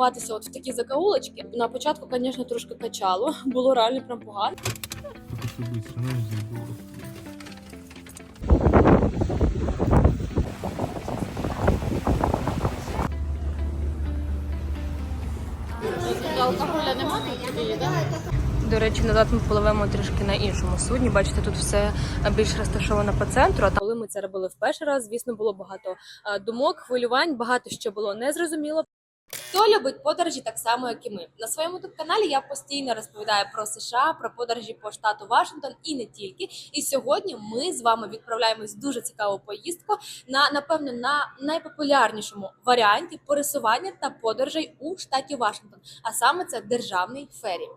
ховатися от в такі закаулочки. На початку, звісно, трошки качало, було реально прям погано. Алкоголя немає? До речі, назад ми пливемо трішки на іншому судні. Бачите, тут все більш розташовано по центру. А коли ми це робили в перший раз, звісно, було багато думок, хвилювань, багато що було незрозуміло. Хто любить подорожі так само, як і ми на своєму тут каналі. Я постійно розповідаю про США, про подорожі по штату Вашингтон і не тільки. І сьогодні ми з вами відправляємось в дуже цікаву поїздку на напевно на найпопулярнішому варіанті пересування та подорожей у штаті Вашингтон. А саме це державний фері.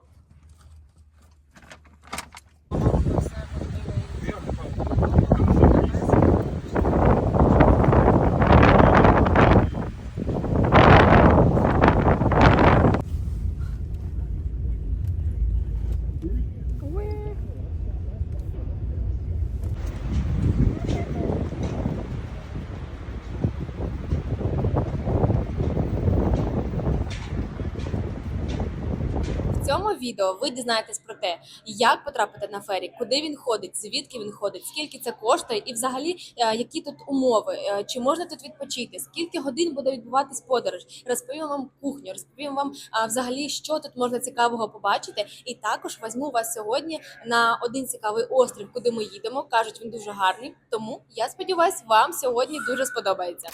В цьому відео ви дізнаєтесь про те, як потрапити на фері, куди він ходить, звідки він ходить, скільки це коштує, і взагалі е, які тут умови, е, чи можна тут відпочити, скільки годин буде відбуватись подорож. Розповім вам кухню, розповім вам взагалі, що тут можна цікавого побачити. І також візьму вас сьогодні на один цікавий острів, куди ми їдемо. кажуть, він дуже гарний. Тому я сподіваюся, вам сьогодні дуже сподобається.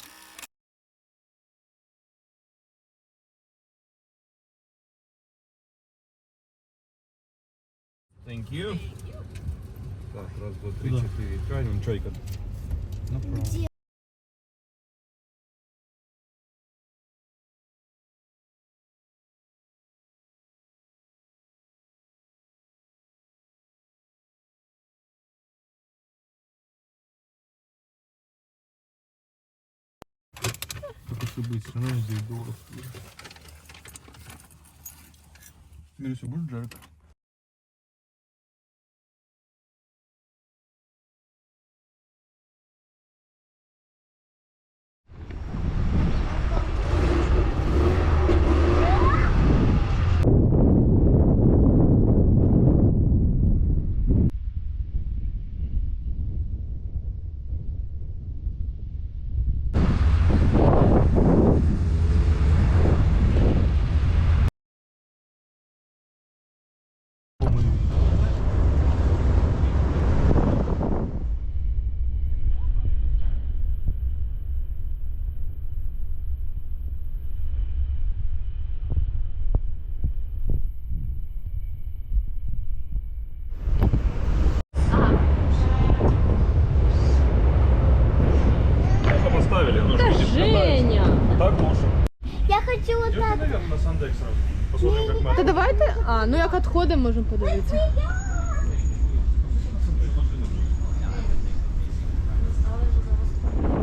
Thank you. Так, раз, два, три, четыре. Крайним чайка. Направо. Только все быстро, знаешь, здесь долларов. Мируся, будешь жарко? Ну можемо подивитися.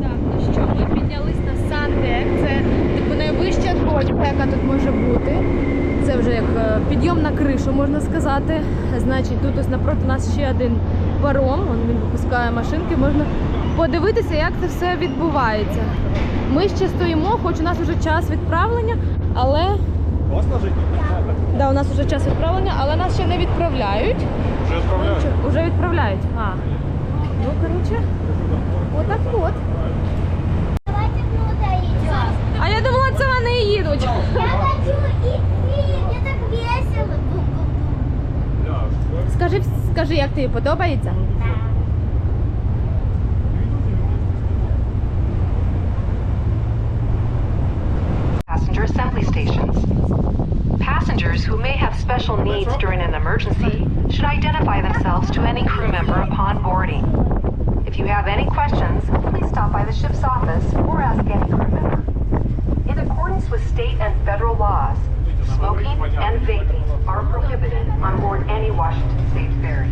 Так, ну що, ми піднялись на Сандек. Це типу найвища точка, яка тут може бути. Це вже як е, підйом на кришу, можна сказати. Значить, тут ось напроти нас ще один паром. Він випускає машинки. Можна подивитися, як це все відбувається. Ми ще стоїмо, хоч у нас вже час відправлення, але Классно жить? Да, у нас вже час відправлення, але нас ще не відправляють. Уже отправляют? Чи- Уже відправляють. А. Ну, коротше, отак от. Давайте идем. А я думала, це вони і їдуть. Я хочу идти. Мне так весело. Скажи, скажи, як тобі подобається? passenger assembly stations. Passengers who may have special needs during an emergency should identify themselves to any crew member upon boarding. If you have any questions, please stop by the ship's office or ask any crew member. In accordance with state and federal laws, smoking and vaping are prohibited on board any Washington State ferry.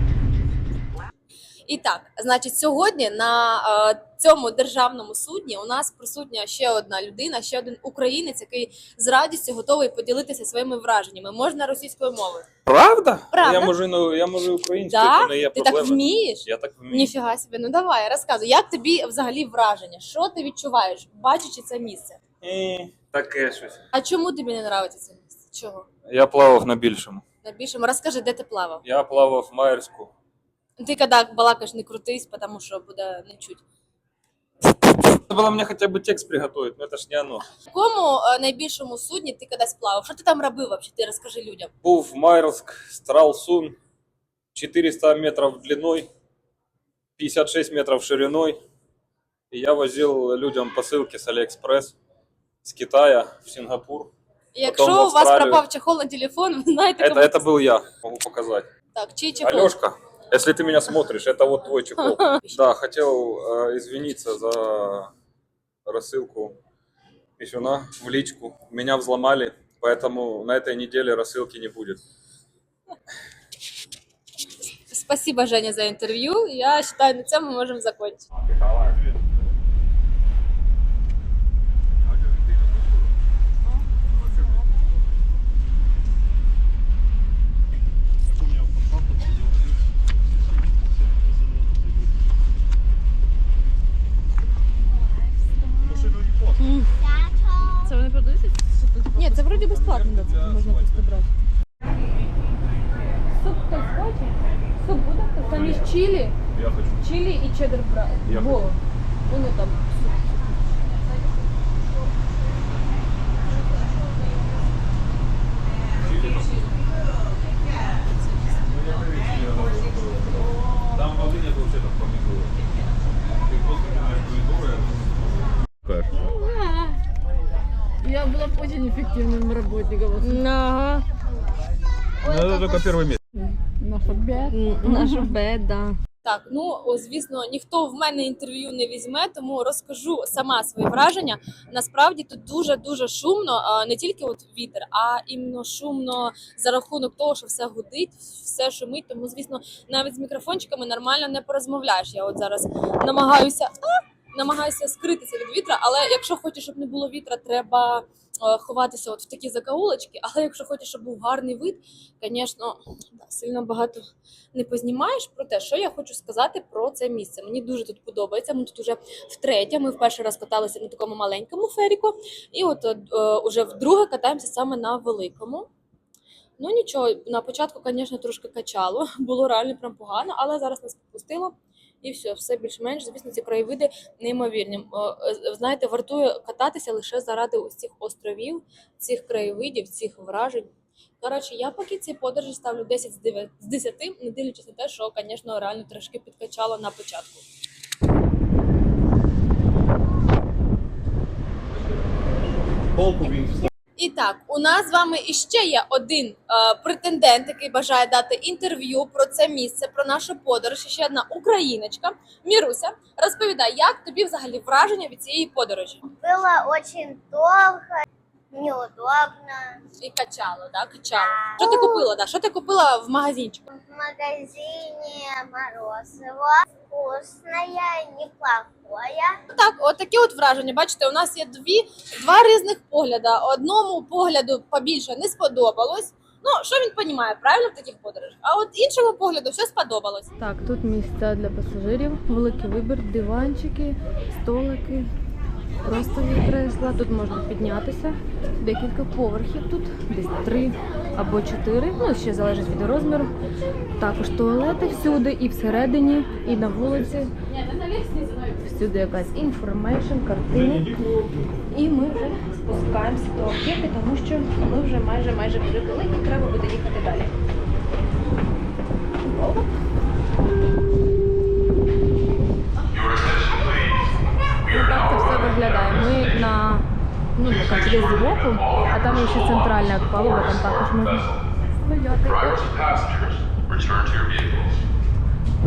І так, значить, сьогодні на е, цьому державному судні у нас присутня ще одна людина, ще один українець, який з радістю готовий поділитися своїми враженнями. Можна російською мовою. Правда? Правда. Я можу, ну, я можу українською, Да? не є Ти проблеми. так вмієш? Я так вмію. Ніфіга собі, ну давай, розказуй, як тобі взагалі враження? Що ти відчуваєш, бачачи це місце? Е, Таке щось. А чому тобі не подобається це місце? Чого? Я плавав на більшому. На більшому розкажи, де ти плавав? Я плавав в Майерську. Ти коли балакаєш, не крутись, тому що буде не чуть. Надо было мне хотя бы текст приготовить, но это ж не оно. В якому е, найбільшому судні ти колись плавав? Що ти там робив взагалі? Ти розкажи людям. Був в Майерск, Стралсун, 400 метров длиной, 56 метров шириной. И я возил людям посылки с Алиэкспресс, с Китая в Сингапур. І Якщо в у вас Австралію. пропав чехол на телефон, ви знаєте, Это, кому это был я, могу показать. так, чий чехол? Алешка, если ты меня смотришь, это вот твой чехол. Да, хотел э, извиниться за рассылку писюна в личку. Меня взломали, поэтому на этой неделе рассылки не будет. Спасибо, Женя, за інтерв'ю. Я вважаю, на цьому ми можемо закінчити. Це можна просто брати. Суп хтось хоче? Суп буде? Там є чилі, Я хочу. чилі і чеддер брат. Я Во, вони там. Там Ну, это только первый месяц. Наш обед. Наша беда. Так, ну о, звісно, ніхто в мене інтерв'ю не візьме, тому розкажу сама свої враження. Насправді тут дуже дуже шумно, а, не тільки от вітер, а іменно шумно за рахунок того, що все гудить, все шумить. Тому, звісно, навіть з мікрофончиками нормально не порозмовляєш. Я от зараз намагаюся. А! Намагаюся скритися від вітра, але якщо хочеш, щоб не було вітра, треба е, ховатися от в такі закаулочки. Але якщо хочеш, щоб був гарний вид, звісно, сильно багато не познімаєш. Проте, що я хочу сказати про це місце. Мені дуже тут подобається. Ми тут уже втретє. Ми вперше раз каталися на такому маленькому феріку, і от е, уже вдруге катаємося саме на великому. Ну нічого, на початку, звісно, трошки качало, було реально прям погано, але зараз нас попустило. І все, все більш-менш. Звісно, ці краєвиди неймовірні. Е, Знаєте, вартує кататися лише заради ось цих островів, цих краєвидів, цих вражень. Коротше, я поки цій подорожі ставлю 10 з 9 з 10, не дивлячись на те, що, звісно, реально трошки підкачало на початку. І так, у нас з вами іще є один е, претендент, який бажає дати інтерв'ю про це місце, про нашу подорож. Ще одна україночка. Міруся, розповідай, як тобі взагалі враження від цієї подорожі? Было очень долго, неудобно. І качало, да? Качало. Що ти купила? Да? Що ти купила в магазинчику? В магазине морозиво. Вкусное, неплохое. Так, от такі от враження. Бачите, у нас є дві два різних погляди. Одному погляду побільше не сподобалось. Ну, що він розуміє, правильно в таких подорожах? А от іншому погляду все сподобалось. Так, тут місця для пасажирів, великий вибір, диванчики, столики, просто кресла. Тут можна піднятися. Декілька поверхів тут, десь три або чотири. Ну, ще залежить від розміру. Також туалети всюди, і всередині, і на вулиці. Всюди якась інформейшн, картини. І ми вже спускаємося до аптеки, тому що ми вже майже майже прибули і треба буде їхати далі. Ну, так це все виглядає. Ми на ну, десь збоку, а там є ще центральна палуба, там також можна стояти. Drivers and passengers, return to your vehicles.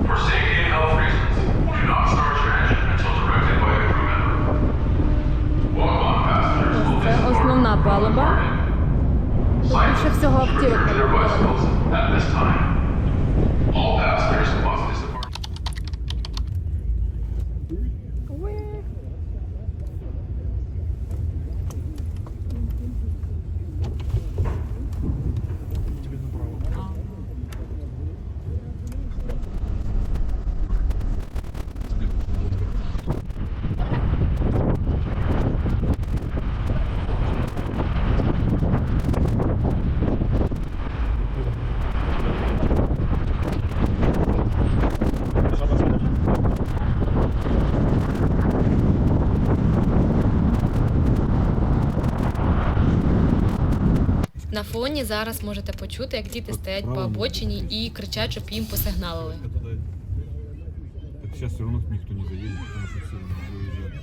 For safety and health reasons, do not start your engine until directed by a crew member. Walk on passengers will Ось це основна палуба. Тут більше всього автівок. All passengers фоні зараз можете почути, як діти стоять по обочині і кричать, щоб їм посигналили. Так зараз все одно ніхто не заїде, тому що все выезжают.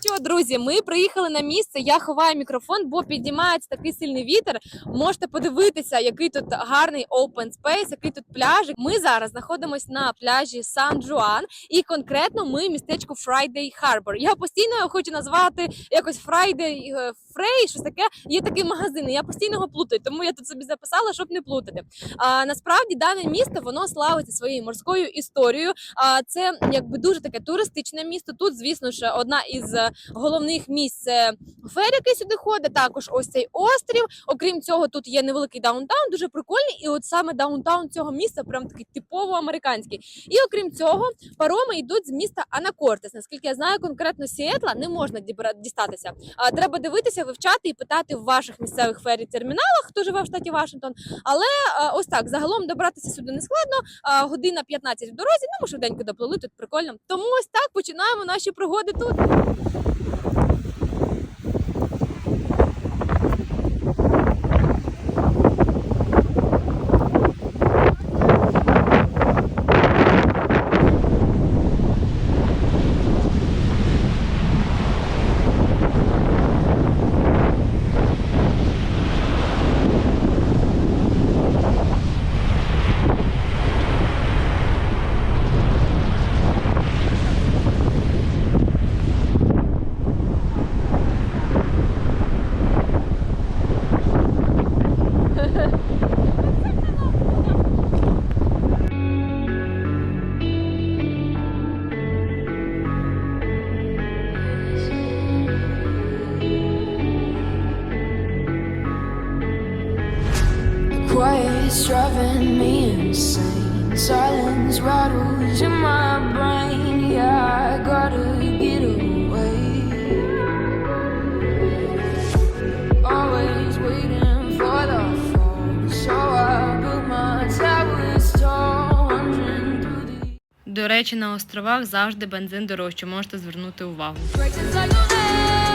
Що, друзі, ми приїхали на місце. Я ховаю мікрофон, бо піднімається такий сильний вітер. Можете подивитися, який тут гарний open space, який тут пляжик. Ми зараз знаходимося на пляжі Сан Жуан, і конкретно ми в містечку Friday Harbor. Я постійно хочу назвати якось Friday е, Frey, щось таке. Є такий магазин. і Я постійно його плутаю, тому я тут собі записала, щоб не плутати. А насправді дане місто воно славиться своєю морською історією. А це якби дуже таке туристичне місто. Тут, звісно ж, одна із е, головних місць це фері, який сюди ходить. Також ось цей острів. Окрім цього, тут є невеликий даунтаун, дуже прикольний. І от саме даунтаун цього міста, прям такий типово американський. І окрім цього, пароми йдуть з міста Анакортес. Наскільки я знаю, конкретно Сіетла не можна дістатися. Треба дивитися, вивчати і питати в ваших місцевих фері терміналах, хто живе в штаті Вашингтон. Але ось так загалом добратися сюди не складно. Година 15 в дорозі. Ну ми швиденько доплили тут прикольно. Тому ось так починаємо наші пригоди тут. Quiet's driving me insane. Silence rattles in my brain. Yeah, I gotta get away. Always waiting for the fall. So I built my towers tall, wandering through the. До речі, на островах завжди бензин дорожче. Можете звернути увагу. Breaking like no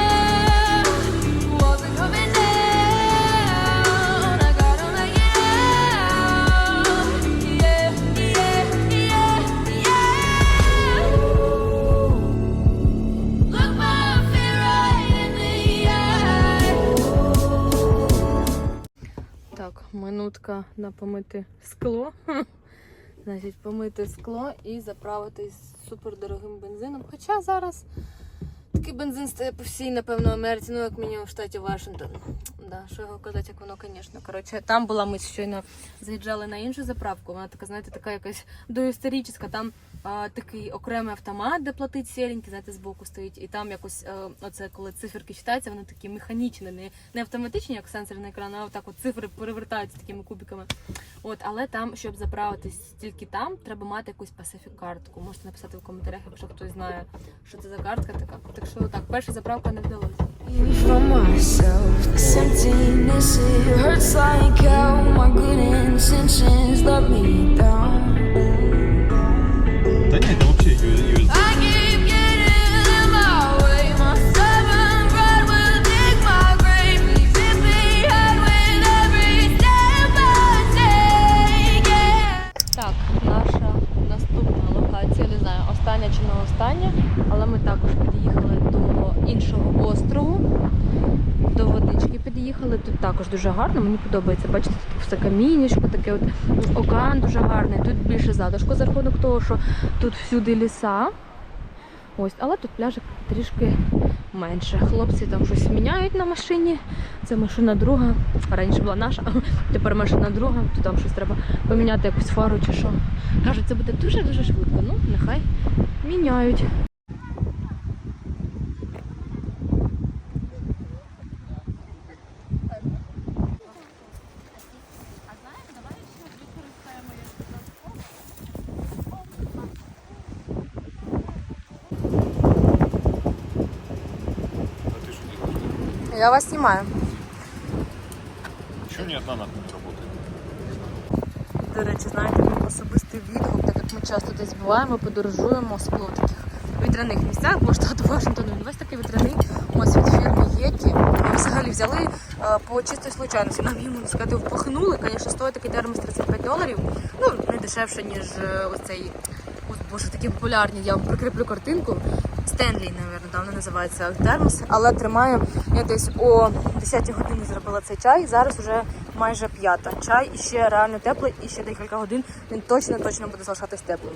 минутка на помити скло. Значить, помити скло і заправитись супердорогим бензином. Хоча зараз такий бензин стає по всій, напевно, Америці, ну як мінімум в штаті Вашингтон. Да, що його казати, як воно, звісно. Коротше, там була ми щойно заїжджали на іншу заправку. Вона така, знаєте, така якась доісторична. Там а, такий окремий автомат, де платить сіренький, знаєте, збоку стоїть. І там якось, е, оце коли циферки читаються, вони такі механічні, не, не автоматичні, як сенсорний екран, а отак от цифри перевертаються такими кубиками. От, але там, щоб заправитись тільки там, треба мати якусь Pacific картку. Можете написати в коментарях, якщо хтось знає, що це за картка така. Так що так, перша заправка не вдалося. from myself. This emptiness, it hurts like hell. My good intentions let me down. Дуже гарно, мені подобається. Бачите, тут все камінечко, таке от океан дуже гарний. Тут більше затишку за рахунок того, що тут всюди ліса. Ось, але тут пляжик трішки менше. Хлопці там щось міняють на машині. Це машина друга. Раніше була наша, тепер машина друга, то там щось треба поміняти якусь фару чи що. Кажуть, це буде дуже-дуже швидко. Ну, нехай міняють. Я вас знімаю. Еще ни одна нахуй не работает. До речі, знаєте, мій особистий відгук, так як ми часто десь буваємо, подорожуємо, особливо в таких вітряних місцях, бо штат Вашингтон він весь такий вітряний. Ось від фірми Єті. Ось взяли е, по чистій случайності. Нам йому сказати, впихнули. Звісно, стоїть такий термос 35 доларів. Ну, не дешевше, ніж е, ось цей. Боже, такі популярні. Я вам прикріплю картинку. Стенлі, мабуть, давно називається термос, але тримаю. Я десь о 10 годині зробила цей чай. Зараз вже майже п'ята. Чай ще реально теплий, і ще декілька годин він точно точно буде залишатись теплим.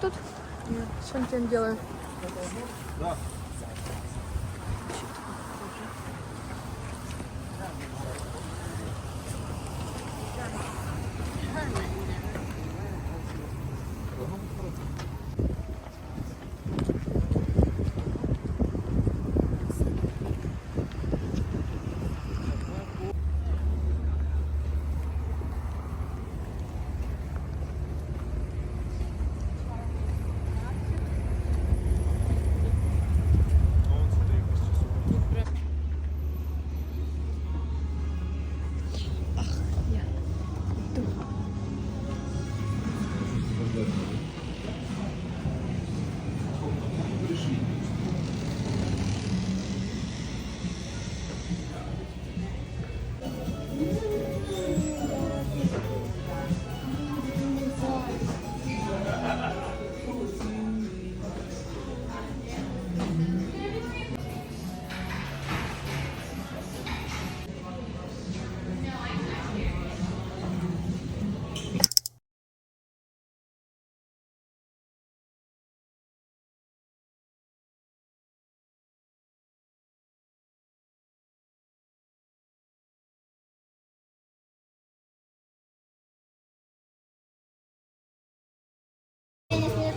Тут. Что он делаем? делаю?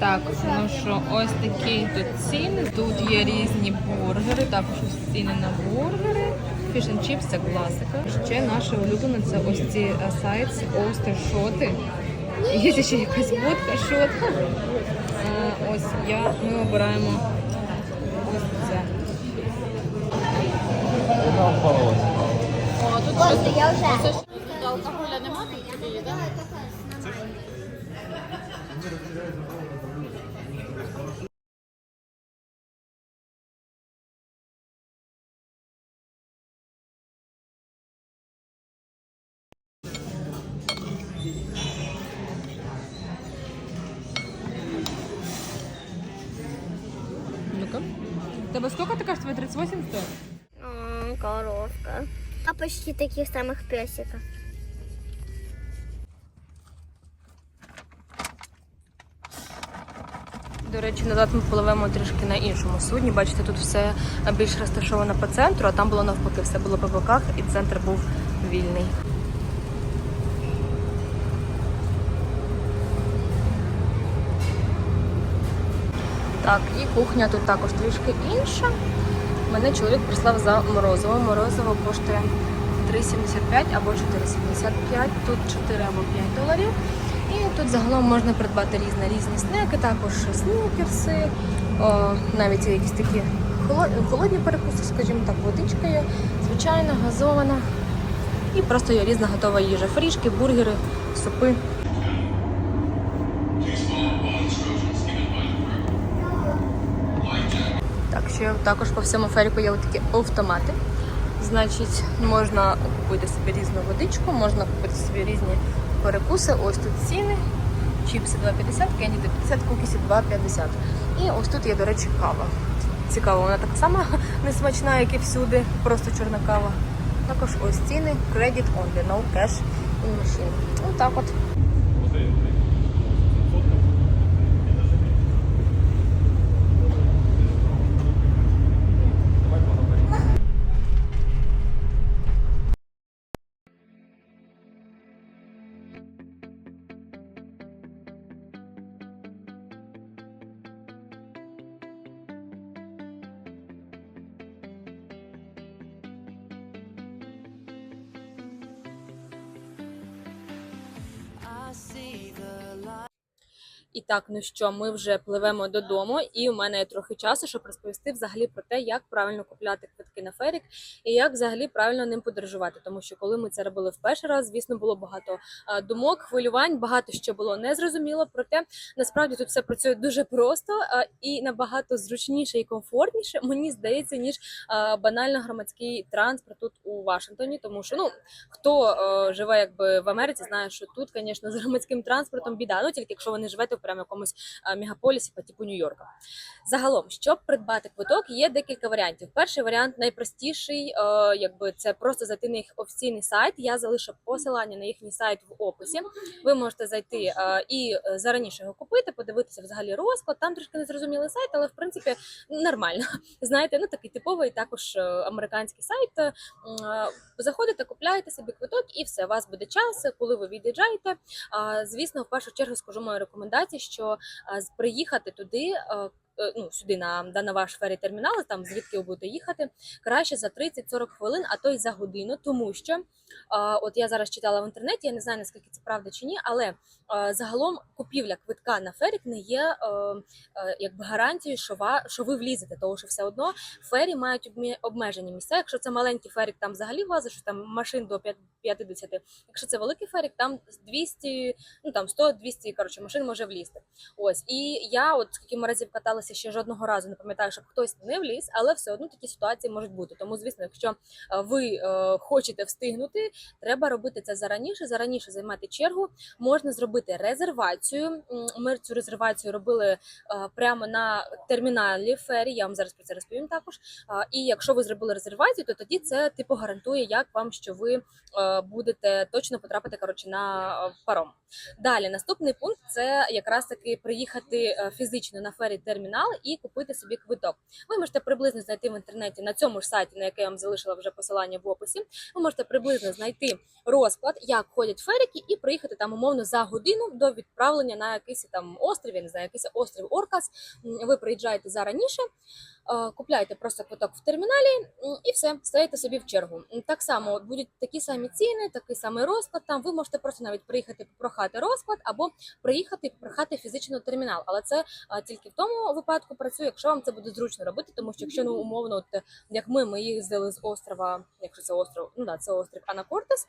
Так, ну що, ось такі тут ціни. Тут є різні бургери, також ціни на бургери. And chips – це класика. Ще наше улюблене це ось ці е, сайтс, остер шоти. Є ще якась водка, шот. Е, Ось я, ми обираємо ось це. Просто я вже. Тебе сколько ти кажеш? Тебе 38 стоїть? М, Коровка. А почти таких самых песиков. До речі, назад ми пливемо трішки на іншому судні. Бачите, тут все більш розташовано по центру, а там було навпаки, все було по боках, і центр був вільний. Так, і кухня тут також трішки інша. Мене чоловік прислав за морозиво. Морозиво коштує 3,75 або 4,75. Тут 4 або 5 доларів. І тут загалом можна придбати різні різні снеки, також снікерси, навіть якісь такі холодні перекуси, скажімо так, водичка є, звичайна, газована. І просто є різна готова їжа. Фрішки, бургери, супи. Ще також по всьому феріку є такі автомати. Значить, можна купити собі різну водичку, можна купити собі різні перекуси. Ось тут ціни. Чіпси 2,50, кенді 50, кукісі 2,50. І ось тут є, до речі, кава. Цікаво, вона так само несмачна, як і всюди, просто чорна кава. Також ось ціни, credit only, no cash in machine. Ось так от. І так, ну що, ми вже пливемо додому, і у мене є трохи часу, щоб розповісти взагалі про те, як правильно купляти квитки на ферік і як взагалі правильно ним подорожувати. Тому що коли ми це робили в перший раз, звісно, було багато думок, хвилювань, багато що було незрозуміло. Проте насправді тут все працює дуже просто і набагато зручніше і комфортніше, мені здається, ніж банально громадський транспорт тут у Вашингтоні. Тому що ну хто живе якби в Америці, знає, що тут, звісно, з громадським транспортом біда. Ну тільки якщо ви не живете в прямо якомусь мегаполісі по типу Нью-Йорка. Загалом, щоб придбати квиток, є декілька варіантів. Перший варіант найпростіший, е, якби це просто зайти на їх офіційний сайт. Я залишу посилання на їхній сайт в описі. Ви можете зайти е, і е, зараніше його купити, подивитися взагалі розклад. Там трошки незрозумілий сайт, але в принципі нормально. Знаєте, ну такий типовий також американський сайт. Заходите, купляєте собі квиток, і все. У вас буде час, коли ви від'їжджаєте. Звісно, в першу чергу скажу мою рекомендацію, що приїхати туди. А, е, Ну, сюди на, на ваш фері термінал, там звідки ви будете їхати, краще за 30-40 хвилин, а то й за годину, тому що а, от я зараз читала в інтернеті, я не знаю наскільки це правда чи ні, але а, загалом купівля квитка на ферік не є е, е, якби гарантією, що, ва, що ви влізете, тому що все одно фері мають обмежені місця. Якщо це маленький ферік, там взагалі влазить, що там машин до п'ят- 50. Якщо це великий ферік, там 200, ну там 100-200, коротше, машин може влізти. Ось і я, от скільки разів каталася, ще жодного разу не пам'ятаю, щоб хтось не вліз, але все одно такі ситуації можуть бути. Тому, звісно, якщо е, ви е, хочете встигнути, треба робити це зараніше, зараніше займати чергу. Можна зробити резервацію. Ми цю резервацію робили е, прямо на терміналі фері. Я вам зараз про це розповім також. І якщо ви зробили резервацію, то тоді це типу гарантує, як вам що ви будете точно потрапити коротше на паром. Далі наступний пункт це якраз таки приїхати фізично на фері термінал і купити собі квиток. Ви можете приблизно знайти в інтернеті на цьому ж сайті, на який я вам залишила вже посилання в описі. Ви можете приблизно знайти розклад, як ходять ферики, і приїхати там умовно за годину до відправлення на якийсь там острів, я не знаю, якийсь острів Оркас. Ви приїжджаєте зараніше, купляєте просто квиток в терміналі і все, стоїте собі в чергу. Так само будуть такі самі ціни, такий самий розклад. Там ви можете просто навіть приїхати попрохати розклад або приїхати попрохати фізично термінал. Але це тільки в тому випадку працює, якщо вам це буде зручно робити, тому що якщо ну умовно, от е, як ми, ми їздили з острова, якщо це остров, ну да, це острів Анакортес.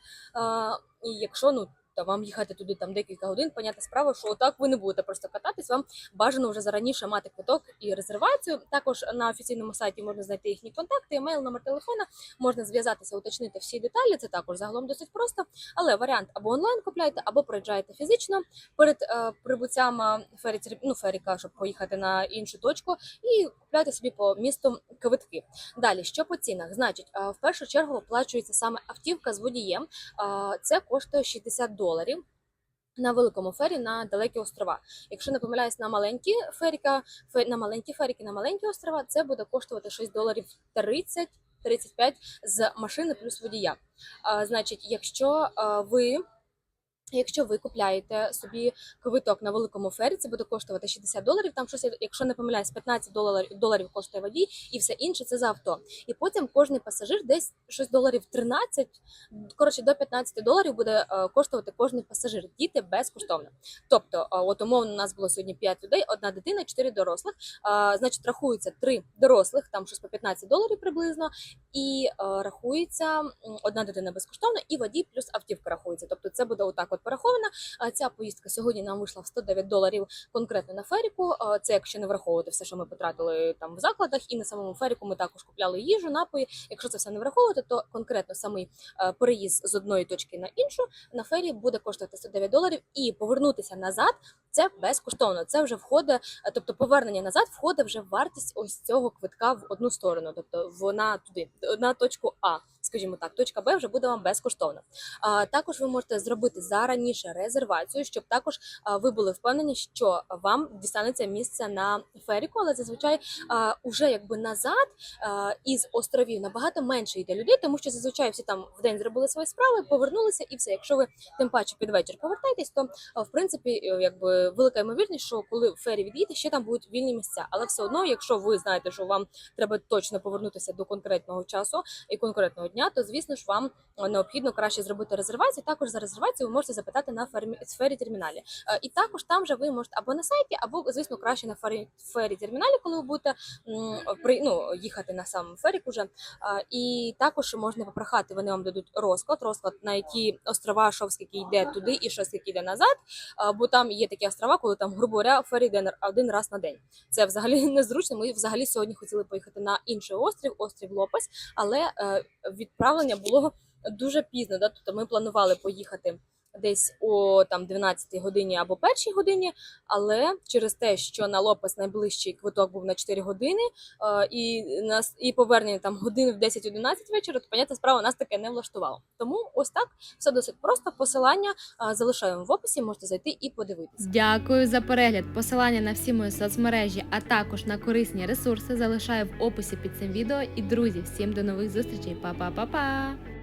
І якщо ну тобто вам їхати туди там декілька годин, поняти справа, що отак ви не будете просто кататись. Вам бажано вже зараніше мати квиток і резервацію. Також на офіційному сайті можна знайти їхні контакти, емейл, номер телефона, можна зв'язатися, уточнити всі деталі. Це також загалом досить просто. Але варіант або онлайн купляйте, або приїжджаєте фізично перед е, прибуттям е, фері, ну, феріка, щоб поїхати на іншу точку, і купляйте собі по місту квитки. Далі, що по цінах? Значить, е, в першу чергу оплачується саме автівка з водієм. Е, Це коштує 60 доларів. На великому фері на далекі острова. Якщо не помиляюсь, на маленькі феріка, фе- на маленькі феріки, на маленькі острова, це буде коштувати 6 доларів 30 35 з машини плюс водія. А, значить, якщо ви. Якщо ви купляєте собі квиток на великому фері, це буде коштувати 60 доларів. Там щось, якщо не помиляюсь, 15 доларів, доларів коштує водій, і все інше це за авто. І потім кожний пасажир десь щось доларів 13, коротше, до 15 доларів буде е, коштувати кожний пасажир. Діти безкоштовно. Тобто, е, от умовно, у нас було сьогодні 5 людей, одна дитина, 4 дорослих. Е, Значить, рахується 3 дорослих, там щось по 15 доларів приблизно, і рахується одна дитина безкоштовно, і водій плюс автівка рахується. Тобто, це буде отак от пораховано. А ця поїздка сьогодні нам вийшла в 109 доларів конкретно на феріку. Це якщо не враховувати все, що ми потратили там в закладах, і на самому феріку ми також купляли їжу, напої. Якщо це все не враховувати, то конкретно самий е, переїзд з одної точки на іншу на фері буде коштувати 109 доларів, і повернутися назад це безкоштовно. Це вже входить, е, тобто повернення назад входить вже в вартість ось цього квитка в одну сторону, тобто вона туди на точку А. Скажімо так, точка Б вже буде вам безкоштовно. Також ви можете зробити зараніше резервацію, щоб також ви були впевнені, що вам дістанеться місце на феріку, але зазвичай уже якби назад із островів набагато менше йде людей, тому що зазвичай всі там в день зробили свої справи, повернулися і все. Якщо ви тим паче під вечір повертаєтесь, то в принципі е, якби велика ймовірність, що коли фері від'їде, ще там будуть вільні місця. Але все одно, якщо ви знаєте, що вам треба точно повернутися до конкретного часу і конкретного дня, то звісно ж вам е, необхідно краще зробити резервацію. Також за резервацію ви можете запитати на фермі сфері терміналі. Е, І також там же ви можете або на сайті, або звісно краще на фері, фері терміналі, коли ви будете при ну їхати на сам ферік уже. Е, І також можна попрохати, вони вам дадуть розклад, розклад на які острова, що скільки йде туди і що скільки йде назад. Бо там є такі острова, коли там, грубо говоря, фері йде один раз на день. Це взагалі незручно. Ми взагалі сьогодні хотіли поїхати на інший острів, острів Лопес, але е, відправлення було дуже пізно. Да? Тобто ми планували поїхати десь о там 12 годині або першій годині, але через те, що на Лопес найближчий квиток був на 4 години, е, і нас і повернення там годин в 10-11 вечора, то понятна справа нас таке не влаштувало. Тому ось так все досить просто. Посилання е, залишаємо в описі, можете зайти і подивитися. Дякую за перегляд. Посилання на всі мої соцмережі, а також на корисні ресурси залишаю в описі під цим відео. І друзі, всім до нових зустрічей. Па-па-па-па!